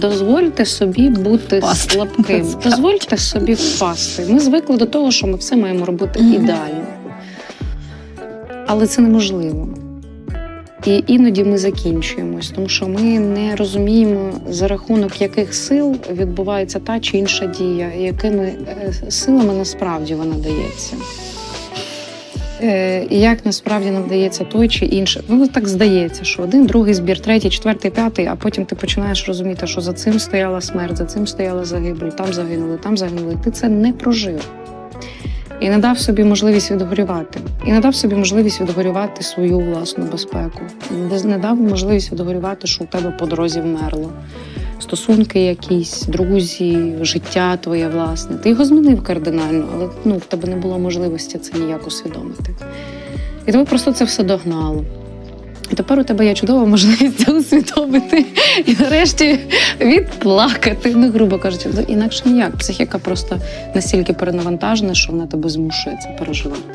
Дозвольте собі бути Впасти. слабким. Дозвольте собі впасти. Ми звикли до того, що ми все маємо робити Мгм. ідеально. Але це неможливо. І іноді ми закінчуємось, тому що ми не розуміємо, за рахунок яких сил відбувається та чи інша дія, і якими е, силами насправді вона дається. Е, І як насправді нам дається той чи інший. Ну так здається, що один, другий збір, третій, четвертий, п'ятий, а потім ти починаєш розуміти, що за цим стояла смерть, за цим стояла загибель, там загинули, там загинули. Ти це не прожив. І не дав собі можливість відгорювати. І не дав собі можливість відгорювати свою власну безпеку. Не дав можливість відгорювати, що у тебе по дорозі вмерло. Стосунки якісь, друзі, життя твоє власне. Ти його змінив кардинально, але ну, в тебе не було можливості це ніяк усвідомити. І тебе просто це все догнало. І тепер у тебе є чудова можливість це усвідомити і нарешті відплакати. Ну, грубо кажучи, ну, інакше ніяк. Психіка просто настільки перенавантажена, що вона тебе змушує це переживати.